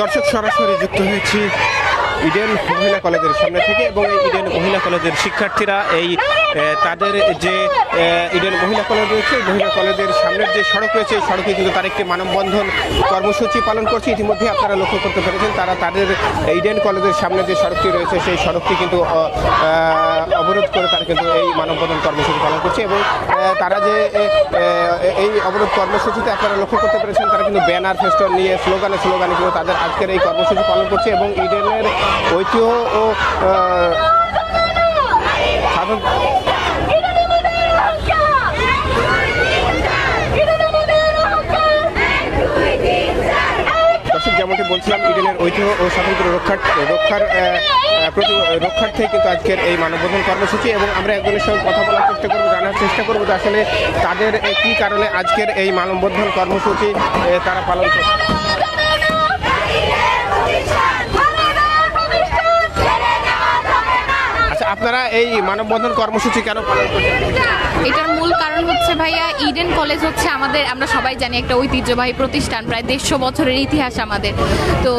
দর্শক সরাসরি যুক্ত হয়েছি। ইডেন মহিলা কলেজের সামনে থেকে এবং এই ইডেন মহিলা কলেজের শিক্ষার্থীরা এই তাদের যে ইডেন মহিলা কলেজ রয়েছে মহিলা কলেজের সামনের যে সড়ক রয়েছে সড়কে কিন্তু তার একটি মানববন্ধন কর্মসূচি পালন করছে। ইতিমধ্যে আপনারা লক্ষ্য করতে পেরেছেন, তারা তাদের ইডেন কলেজের সামনে যে সড়কটি রয়েছে, সেই সড়কটি কিন্তু অবরোধ করে তারা কিন্তু এই মানববন্ধন কর্মসূচি পালন করছে এবং তারা যে এই অবরোধ কর্মসূচিতে আপনারা লক্ষ্য করতে পেরেছেন, তারা কিন্তু ব্যানার, ফেস্টন নিয়ে স্লোগানে স্লোগানে কিন্তু তাদের আজকের এই কর্মসূচি পালন করছে এবং ইডেনের ঐতিহ্য ও যেমনটি বলছিলাম, ইডেনের ঐতিহ্য ও স্বাতন্ত্র্য রক্ষার রক্ষার প্রতি রক্ষার্থে কিন্তু আজকের এই মানববন্ধন কর্মসূচি এবং আমরা একজনের সঙ্গে কথা বলার চেষ্টা করব, জানার চেষ্টা করব যে আসলে তাদের কী কারণে আজকের এই মানববন্ধন কর্মসূচি তারা পালন করছে। আপনারা এই মানববন্ধন কর্মসূচি কেন এটার মূল কারণ হচ্ছে ভাইয়া ইডেন কলেজ হচ্ছে আমাদের, আমরা সবাই জানি একটা ঐতিহ্যবাহী প্রতিষ্ঠান, প্রায় দেড়শো বছরের ইতিহাস আমাদের। তো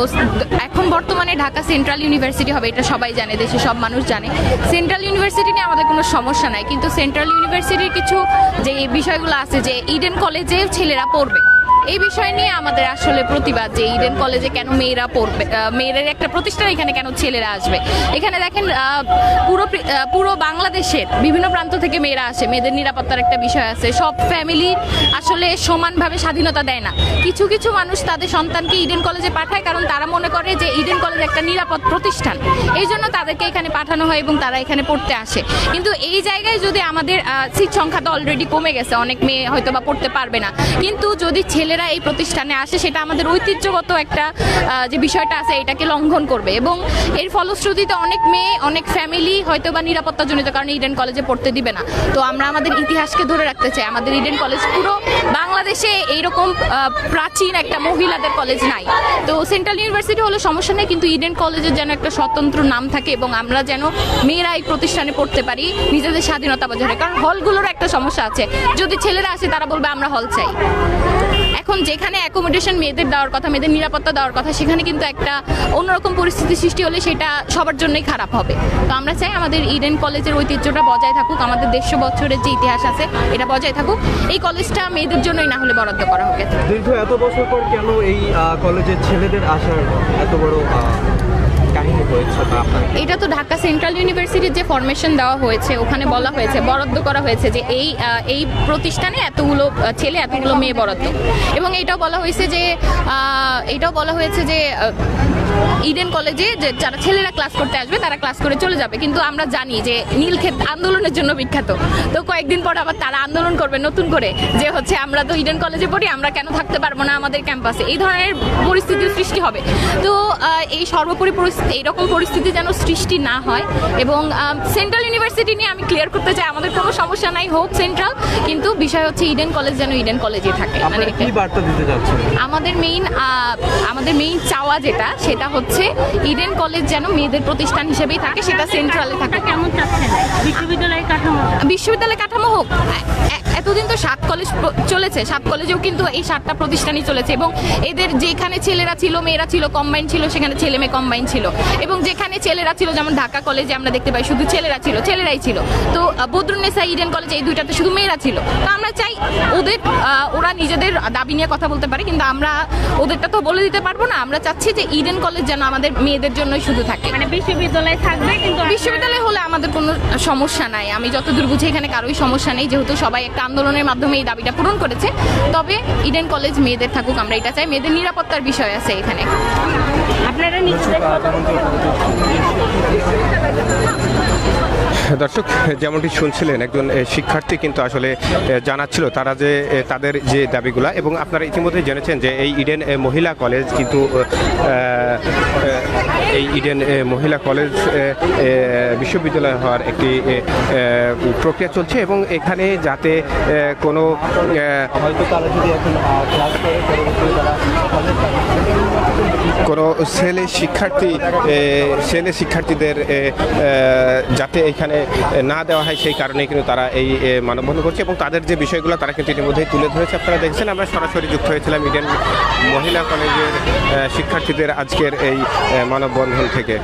এখন বর্তমানে ঢাকা সেন্ট্রাল ইউনিভার্সিটি হবে, এটা সবাই জানে, দেশে সব মানুষ জানে। সেন্ট্রাল ইউনিভার্সিটি নিয়ে আমাদের কোনো সমস্যা নাই, কিন্তু সেন্ট্রাল ইউনিভার্সিটির কিছু যে বিষয়গুলো আছে, যে ইডেন কলেজে ছেলেরা পড়বে, এই বিষয় নিয়ে আমাদের আসলে প্রতিবাদ যে ইডেন কলেজে কেন মেয়েরা পড়বে মেয়েদের একটা প্রতিষ্ঠান এখানে কেন ছেলেরা আসবে? এখানে দেখেন পুরো পুরো বাংলাদেশের বিভিন্ন প্রান্ত থেকে মেয়েরা আসে, মেয়েদের নিরাপত্তার একটা বিষয় আছে। সব ফ্যামিলি আসলে সমানভাবে স্বাধীনতা দেয় না। কিছু কিছু মানুষ তাদের সন্তানকে ইডেন কলেজে পাঠায়, কারণ তারা মনে করে যে ইডেন কলেজ একটা নিরাপদ প্রতিষ্ঠান। এই জন্য তাদেরকে এখানে পাঠানো হয় এবং তারা এখানে পড়তে আসে। কিন্তু এই জায়গায় যদি আমাদের সিট সংখ্যা তো অলরেডি কমে গেছে, অনেক মেয়ে হয়তো বা পড়তে পারবে না। কিন্তু যদি ছেলেরা এই প্রতিষ্ঠানে আসে, সেটা আমাদের ঐতিহ্যগত একটা যে বিষয়টা আছে, এটাকে লঙ্ঘন করবে। এবং এর ফলশ্রুতিতে অনেক মেয়ে, অনেক ফ্যামিলি হয়তো বা নিরাপত্তাজনিত, কারণে ইডেন কলেজে পড়তে দিবে না। তো আমরা আমাদের ইতিহাসকে ধরে রাখতে চাই। আমাদের ইডেন কলেজ পুরো বাংলাদেশে এইরকম প্রাচীন একটা মহিলাদের কলেজ নাই। তো সেন্ট্রাল ইউনিভার্সিটি হলে সমস্যা নেই, কিন্তু ইডেন কলেজের যেন একটা স্বতন্ত্র নাম থাকে এবং আমরা যেন মেয়েরা এই প্রতিষ্ঠানে পড়তে পারি, নিজেদের স্বাধীনতা বজায়। কারণ হলগুলোর একটা সমস্যা আছে যদি ছেলেরা আসে, তারা বলবে, আমরা হল চাই এখন যেখানে অ্যাকোমোডেশন মেয়েদের দেওয়ার কথা, মেয়েদের নিরাপত্তা দেওয়ার কথা, সেখানে কিন্তু একটা অন্যরকম পরিস্থিতি সৃষ্টি হলে সেটা সবার জন্যই খারাপ হবে তো আমরা চাই আমাদের ইডেন কলেজের ঐতিহ্যটা বজায় থাকুক, আমাদের দেড়শো বছরের যে ইতিহাস আছে, এটা বজায় থাকুক এই কলেজটা মেয়েদের জন্যই না হলে বরাদ্দ করা এতে। দীর্ঘ এত বছর পর কেন এই কলেজের ছেলেদের আসার এত বড় এটা তো ঢাকা সেন্ট্রাল ইউনিভার্সিটির যে ফরমেশন দেওয়া হয়েছে, ওখানে বলা হয়েছে, বরাদ্দ করা হয়েছে যে এই এই প্রতিষ্ঠানে এতগুলো ছেলে, এতগুলো মেয়ে বরাদ্দ। এবং এটাও বলা হয়েছে যে এটাও বলা হয়েছে যে ইডেন কলেজে যে যারা ছেলেরা ক্লাস করতে আসবে, তারা ক্লাস করে চলে যাবে। কিন্তু আমরা জানি যে নীলক্ষেত আন্দোলনের জন্য বিখ্যাত। তো কয়েকদিন পর আবার তারা আন্দোলন করবে নতুন করে, যে হচ্ছে আমরা তো ইডেন কলেজে পড়ি, আমরা কেন থাকতে পারব না আমাদের ক্যাম্পাসে এই ধরনের পরিস্থিতির সৃষ্টি হবে। তো এই সর্বোপরি পরিস্থিতি এইরকম পরিস্থিতি যেন সৃষ্টি না হয়। এবং সেন্ট্রাল ইউনিভার্সিটি নিয়ে আমি ক্লিয়ার করতে চাই আমাদের কোনো সমস্যা নাই হোক সেন্ট্রাল কিন্তু বিষয় হচ্ছে ইডেন কলেজ যেন ইডেন কলেজেই থাকে। মানে আমাদের মেইন আমাদের মেইন চাওয়া যেটা সেটা হচ্ছে ইডেন কলেজ যেন মেয়েদের প্রতিষ্ঠান হিসেবেই থাকে সেটা সেন্ট্রালে থাকে। কেমন চাচ্ছেন? বিশ্ববিদ্যালয়ের কাঠামো? বিশ্ববিদ্যালয় কাঠামো হোক এতদিন তো সাত কলেজ চলেছে সাত কলেজেও কিন্তু এই সাতটা প্রতিষ্ঠানই চলেছে। এবং এদের যেখানে ছেলেরা ছিল মেয়েরা ছিল কম্বাইন ছিল সেখানে ছেলে মেয়ে কম্বাইন ছিল। এবং যেখানে ছেলেরা ছিল যেমন ঢাকা কলেজে আমরা দেখতে পাই শুধু ছেলেরা ছিল ছেলেরাই ছিল। তো বদরুন্নেসা ইডেন কলেজ এই দুইটাতে শুধু মেয়েরা ছিল। তো আমরা চাই ওদের ওরা নিজেদের দাবি নিয়ে কথা বলতে পারে কিন্তু আমরা ওদেরটা তো বলে দিতে পারব না। আমরা চাচ্ছি যে ইডেন কলেজ যেন আমাদের মেয়েদের জন্যই শুধু থাকে। মানে বিশ্ববিদ্যালয় থাকবে কিন্তু বিশ্ববিদ্যালয় হলে আমাদের কোনো সমস্যা নাই। আমি যতদূর বুঝি এখানে কারোই সমস্যা নেই যেহেতু সবাই একটা আন্দোলনের মাধ্যমে এই দাবিটা পূরণ করেছে। তবে ইডেন কলেজ মেয়েদের থাকুক আমরা এটা চাই। মেয়েদের নিরাপত্তার বিষয় আছে এখানে। আপনারা নিজেদের দর্শক, যেমনটি শুনছিলেন, একজন শিক্ষার্থী কিন্তু আসলে জানাচ্ছিল তারা যে তাদের যে দাবিগুলা এবং আপনারা ইতিমধ্যে জেনেছেন যে এই ইডেন মহিলা কলেজ কিন্তু এই ইডেন মহিলা কলেজ বিশ্ববিদ্যালয় হওয়ার একটি প্রক্রিয়া চলছে এবং এখানে যাতে কোনো আহ, হয়তো তারা যদি এখন ক্লাস করে পরবর্তীতে তারা কলেজ কোনো ছেলে শিক্ষার্থী ছেলে শিক্ষার্থীদের যাতে এখানে না দেওয়া হয় সেই কারণে কিন্তু তারা এই মানববন্ধন করছে এবং তাদের যে বিষয়গুলো তারা কিন্তু ইতিমধ্যেই তুলে ধরেছে। আপনারা দেখছেন আমরা সরাসরি যুক্ত হয়েছিলাম ইডেন মহিলা কলেজের শিক্ষার্থীদের আজকের এই এ, মানববন্ধন থেকে।